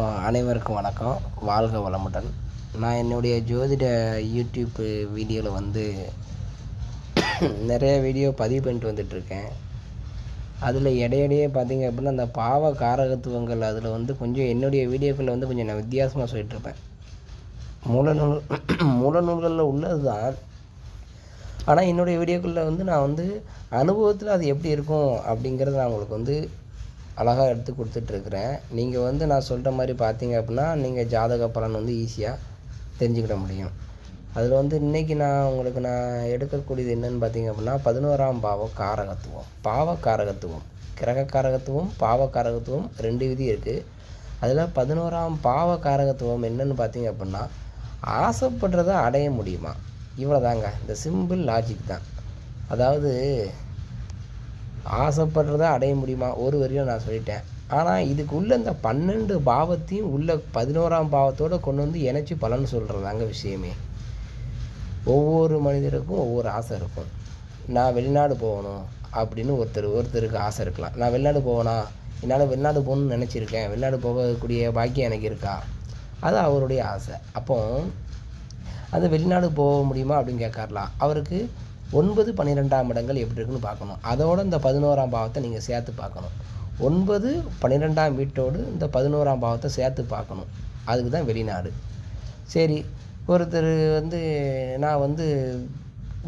அனைவருக்கும் வணக்கம். வாழ்க வளமுடன். நான் என்னுடைய ஜோதிட யூடியூப் வீடியோவில் வந்து நிறைய வீடியோ பதிவு பண்ணிட்டு வந்துட்டுருக்கேன். அதில் இடையிடையே பார்த்தீங்க அப்படின்னா அந்த பாவ காரகத்துவங்கள் அதில் வந்து கொஞ்சம் என்னுடைய வீடியோக்களில் வந்து கொஞ்சம் நான் வித்தியாசமாக சொல்லிகிட்ருப்பேன் மூலநூல் மூலநூல்களில் உள்ளது தான் ஆனால் என்னுடைய வீடியோக்களில் வந்து நான் வந்து அனுபவத்தில் அது எப்படி இருக்கும் அப்படிங்கிறத நான் உங்களுக்கு வந்து அழகாக எடுத்து கொடுத்துட்ருக்குறேன். நீங்கள் வந்து நான் சொல்கிற மாதிரி பார்த்தீங்க அப்படின்னா நீங்கள் ஜாதக பலன் வந்து ஈஸியாக தெரிஞ்சுக்கிட முடியும். அதில் வந்து இன்றைக்கி நான் உங்களுக்கு நான் எடுக்கக்கூடியது என்னென்னு பார்த்தீங்க அப்படின்னா பதினோராம் பாவ காரகத்துவம். பாவ காரகத்துவம். கிரக காரகத்துவம் பாவ காரகத்துவம் ரெண்டு விதி இருக்குது அதில் பதினோராம் பாவ காரகத்துவம் என்னென்னு பார்த்தீங்க அப்படின்னா ஆசைப்படுறத அடைய முடியுமா? இவ்வளோதாங்க இந்த சிம்பிள் லாஜிக் தான். அதாவது ஆசைப்படுறத அடைய முடியுமா? ஒரு வரையும் நான் சொல்லிட்டேன். ஆனால் இதுக்குள்ளே இந்த பன்னெண்டு பாவத்தையும் உள்ள பதினோராம் பாவத்தோடு கொண்டு வந்து இணைச்சி பலன் சொல்கிறதாங்க விஷயமே. ஒவ்வொரு மனிதருக்கும் ஒவ்வொரு ஆசை இருக்கும். நான் வெளிநாடு போகணும் அப்படின்னு ஒருத்தர் ஒருத்தருக்கு ஆசை இருக்கலாம். நான் வெளிநாடு போகணா என்னால் வெளிநாடு போகணுன்னு நினச்சிருக்கேன். வெளிநாடு போகக்கூடிய பாக்கியம் எனக்கு இருக்கா? அது அவருடைய ஆசை. அப்போ அந்த வெளிநாடு போக முடியுமா அப்படின்னு கேட்கறலாம் அவருக்கு ஒன்பது பன்னிரெண்டாம் இடங்கள் எப்படி இருக்குன்னு பார்க்கணும். அதோட இந்த பதினோராம் பாவத்தை நீங்கள் சேர்த்து பார்க்கணும். ஒன்பது பன்னிரெண்டாம் வீட்டோடு இந்த பதினோராம் பாவத்தை சேர்த்து பார்க்கணும். அதுக்கு தான் வெளிநாடு. சரி ஒருத்தர் வந்து நான் வந்து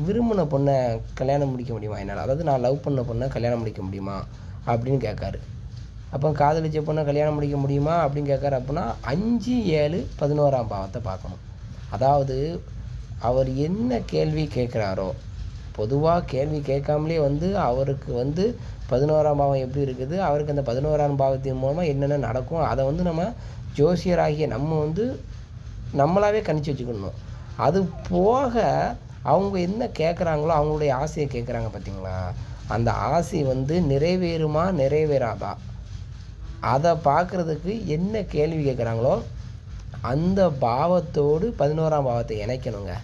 விரும்பின பொண்ணை கல்யாணம் முடிக்க முடியுமா என்னால்? அதாவது நான் லவ் பண்ண பொண்ணை கல்யாணம் முடிக்க முடியுமா? அப்படின்னு கேட்காரு. அப்போ காதலிச்ச பொண்ணை கல்யாணம் முடிக்க முடியுமா? அப்படின்னு கேட்காரு. அப்படின்னா அஞ்சு ஏழு பதினோராம் பாவத்தை பார்க்கணும். அதாவது அவர் என்ன கேள்வி கேட்குறாரோ பொதுவாக கேள்வி கேட்காமலே வந்து அவருக்கு வந்து பதினோராம் பாவம் எப்படி இருக்குது? அவருக்கு அந்த பதினோராம் பாவத்தின் மூலமாக என்னென்ன நடக்கும்? அதை வந்து நம்ம ஜோசியராகிய நம்ம வந்து நம்மளாவே கணிச்சு வச்சுக்கணும். அது போக அவங்க என்ன கேட்குறாங்களோ அவங்களுடைய ஆசையை கேட்குறாங்க பார்த்தீங்களா? அந்த ஆசை வந்து நிறைவேறுமா? நிறைவேறாதா? அதை பார்க்குறதுக்கு என்ன கேள்வி கேட்குறாங்களோ அந்த பாவத்தோடு பதினோராம் பாவத்தை இணைக்கணுங்க.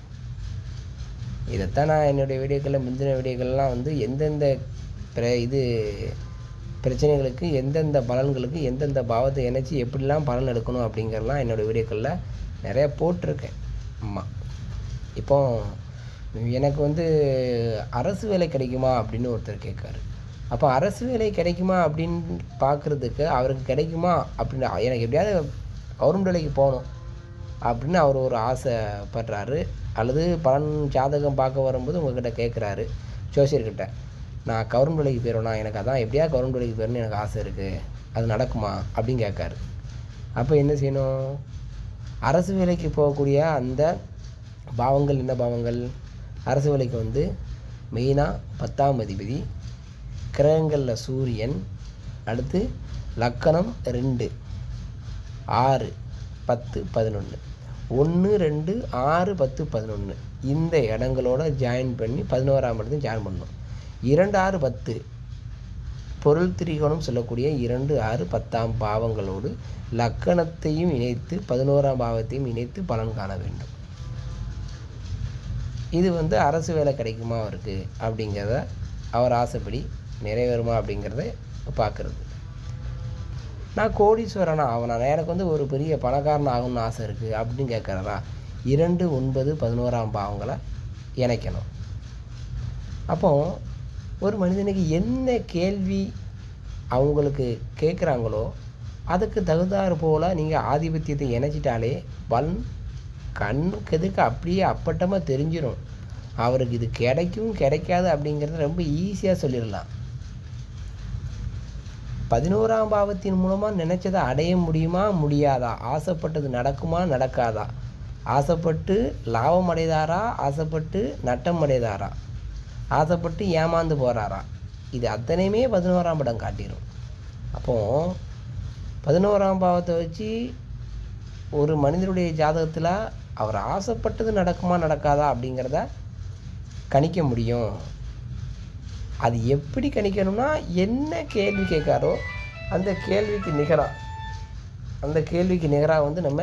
இதைத்தான் நான் என்னுடைய வீடியோக்களில் முந்தின வீடியோக்கள்லாம் வந்து எந்தெந்த பிர இது பிரச்சனைகளுக்கு எந்தெந்த பலன்களுக்கு எந்தெந்த பாவத்தை இணைச்சி எப்படிலாம் பலன் எடுக்கணும் அப்படிங்கிறலாம் என்னோடய வீடியோக்களில் நிறைய போட்டிருக்கேன். ஆமாம் இப்போ எனக்கு வந்து அரசு வேலை கிடைக்குமா அப்படின்னு ஒருத்தர் கேட்காரு. அப்போ அரசு வேலை கிடைக்குமா அப்படின்னு பார்க்குறதுக்கு அவருக்கு கிடைக்குமா அப்படின்னு எனக்கு எப்படியாவது கவர்மெண்ட் வேலைக்கு போகணும். அப்படின்னு அவர் ஒரு ஆசைப்படுறாரு. அல்லது பலன் ஜாதகம் பார்க்க வரும்போது உங்ககிட்ட கேட்குறாரு. ஜோசியர்கிட்ட நான் கவர்மெண்ட் வேலைக்கு போயிடுவேண்ணா எனக்கு அதான் எப்படியா கவர்மெண்ட் வேலைக்கு போயிடணும்னு எனக்கு ஆசை இருக்குது அது நடக்குமா? அப்படின்னு கேட்காரு. அப்போ என்ன செய்யணும்? அரசு வேலைக்கு போகக்கூடிய அந்த பாவங்கள் என்ன பாவங்கள்? அரசு வேலைக்கு வந்து மெயினாக பத்தாம் அதிபதி கிரகங்களில் சூரியன் அடுத்து லக்கணம் ரெண்டு ஆறு. பத்து பதினொன்று ஒன்று ரெண்டு ஆறு பத்து பதினொன்று இந்த இடங்களோட ஜாயின் பண்ணி பதினோராம் இடத்தையும் ஜாயின் பண்ணணும். இரண்டு ஆறு பத்து. பொருள் திரிகோணம் சொல்லக்கூடிய இரண்டு ஆறு பத்தாம் பாவங்களோடு லக்கணத்தையும் இணைத்து பதினோராம் பாவத்தையும் இணைத்து பலன் காண வேண்டும். இது வந்து அரசு வேலை கிடைக்குமா அவருக்கு அப்படிங்கிறத அவர் ஆசைப்படி நிறைவேறுமா அப்படிங்கிறத பார்க்குறது. நான் கோடீஸ்வரனா ஆகணும் எனக்கு வந்து ஒரு பெரிய பணக்காரன் ஆகணும்னு ஆசை இருக்குது அப்படின்னு கேட்குறதா இரண்டு ஒன்பது பதினோராம் பாவங்களை இணைக்கணும். அப்போ ஒரு மனிதனுக்கு என்ன கேள்வி அவங்களுக்கு கேட்குறாங்களோ அதுக்கு தகுந்தாறு போல் நீங்கள் ஆதிபத்தியத்தை இணைச்சிட்டாலே பலன் கண்ணுக்கு எதுக்கு அப்படியே அப்பட்டமாக தெரிஞ்சிடும் அவருக்கு இது கிடைக்கும் கிடைக்காது அப்படிங்கிறத ரொம்ப ஈஸியாக சொல்லிடலாம். பதினோராம் பாவத்தின் மூலமாக நினச்சதை அடைய முடியுமா? முடியாதா. ஆசைப்பட்டது நடக்குமா? நடக்காதா. ஆசைப்பட்டு லாபம் அடைதாரா? ஆசைப்பட்டு நட்டம் அடைதாரா? ஆசைப்பட்டு ஏமாந்து போகிறாரா இது அத்தனையுமே பதினோராம் படம் காட்டிடும் அப்போது பதினோராம் பாவத்தை வச்சு ஒரு மனிதனுடைய ஜாதகத்தில் அவர் ஆசைப்பட்டது நடக்குமா? நடக்காதா? அப்படிங்கிறத கணிக்க முடியும். அது எப்படி கணிக்கணும்னா என்ன கேள்வி கேட்காரோ அந்த கேள்விக்கு நிகராக அந்த கேள்விக்கு நிகராக வந்து நம்ம